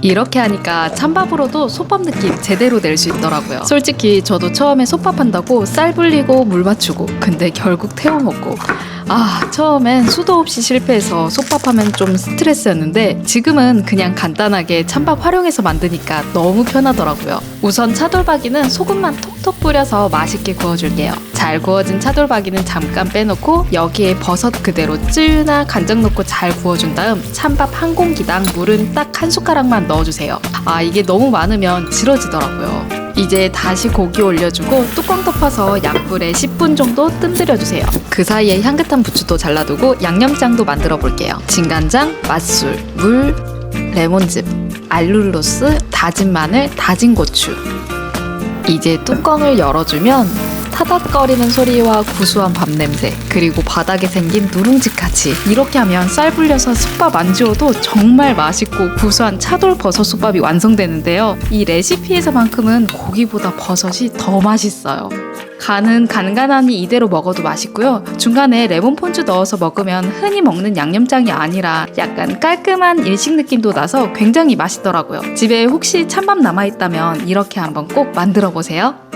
이렇게 하니까 찬밥으로도 솥밥 느낌 제대로 낼 수 있더라고요. 솔직히 저도 처음에 솥밥 한다고 쌀 불리고 물 맞추고 근데 결국 태워 먹고 아 처음엔 수도 없이 실패해서 솥밥하면 좀 스트레스였는데 지금은 그냥 간단하게 찬밥 활용해서 만드니까 너무 편하더라고요. 우선 차돌박이는 소금만 톡톡 뿌려서 맛있게 구워줄게요. 잘 구워진 차돌박이는 잠깐 빼놓고 여기에 버섯 그대로 쯔유나 간장 넣고 잘 구워준 다음 찬밥 한 공기당 물은 딱 한 숟가락만 넣어주세요. 아 이게 너무 많으면 질어지더라고요. 이제 다시 고기 올려주고 뚜껑 덮어서 약불에 10분 정도 뜸들여주세요. 그 사이에 향긋한 부추도 잘라두고 양념장도 만들어 볼게요. 진간장, 맛술, 물, 레몬즙, 알룰로스, 다진 마늘, 다진 고추. 이제 뚜껑을 열어주면 타닥거리는 소리와 구수한 밥 냄새 그리고 바닥에 생긴 누룽지까지. 이렇게 하면 쌀 불려서 솥밥 안 지워도 정말 맛있고 구수한 차돌 버섯 솥밥이 완성되는데요. 이 레시피에서만큼은 고기보다 버섯이 더 맛있어요. 간은 간간하니 이대로 먹어도 맛있고요. 중간에 레몬 폰즈 넣어서 먹으면 흔히 먹는 양념장이 아니라 약간 깔끔한 일식 느낌도 나서 굉장히 맛있더라고요. 집에 혹시 찬밥 남아있다면 이렇게 한번 꼭 만들어 보세요